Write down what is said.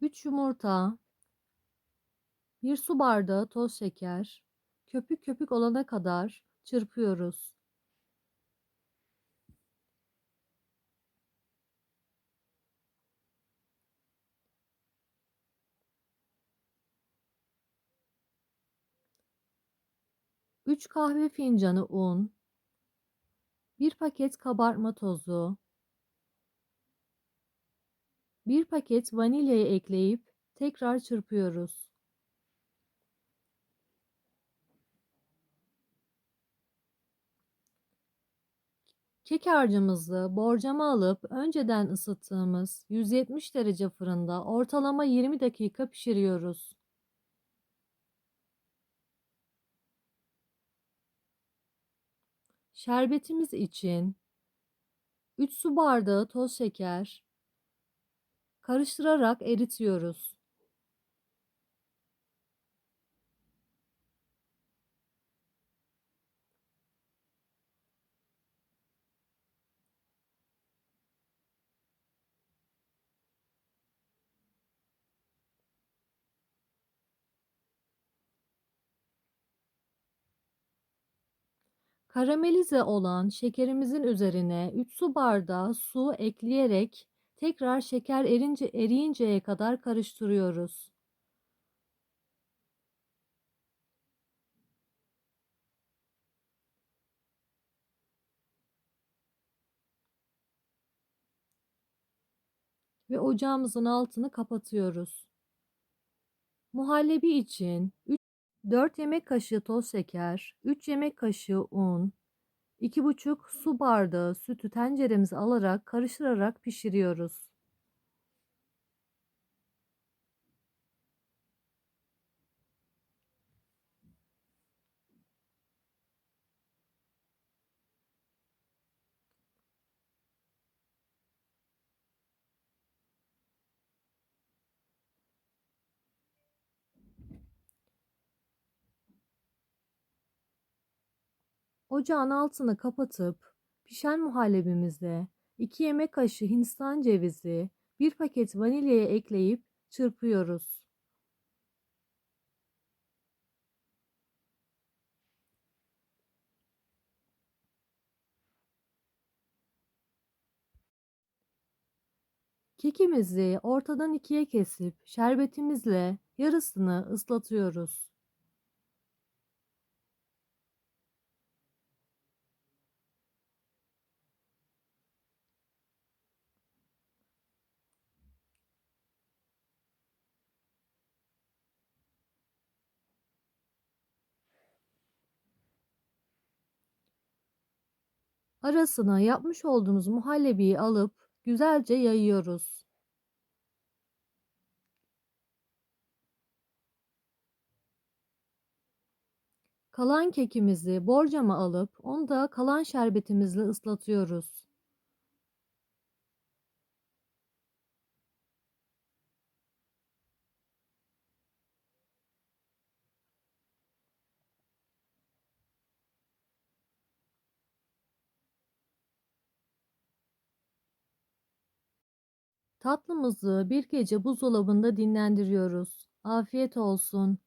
3 yumurta, 1 su bardağı toz şeker, köpük köpük olana kadar çırpıyoruz. Üç kahve fincanı un, bir paket kabartma tozu, bir paket vanilyayı ekleyip tekrar çırpıyoruz. Kek harcımızı borcama alıp önceden ısıttığımız 170 derece fırında ortalama 20 dakika pişiriyoruz. Şerbetimiz için 3 su bardağı toz şeker karıştırarak eritiyoruz. Karamelize olan şekerimizin üzerine 3 su bardağı su ekleyerek tekrar şeker erince eriyinceye kadar karıştırıyoruz. Ve ocağımızın altını kapatıyoruz. Muhallebi için 3 4 yemek kaşığı toz şeker, 3 yemek kaşığı un, 2,5 su bardağı sütü tenceremize alarak karıştırarak pişiriyoruz. Ocağın altını kapatıp pişen muhallebimize 2 yemek kaşığı hindistan cevizi, 1 paket vanilyayı ekleyip çırpıyoruz. Kekimizi ortadan ikiye kesip şerbetimizle yarısını ıslatıyoruz. Arasına yapmış olduğumuz muhallebiyi alıp güzelce yayıyoruz. Kalan kekimizi borcama alıp onu da kalan şerbetimizle ıslatıyoruz. Tatlımızı bir gece buzdolabında dinlendiriyoruz. Afiyet olsun.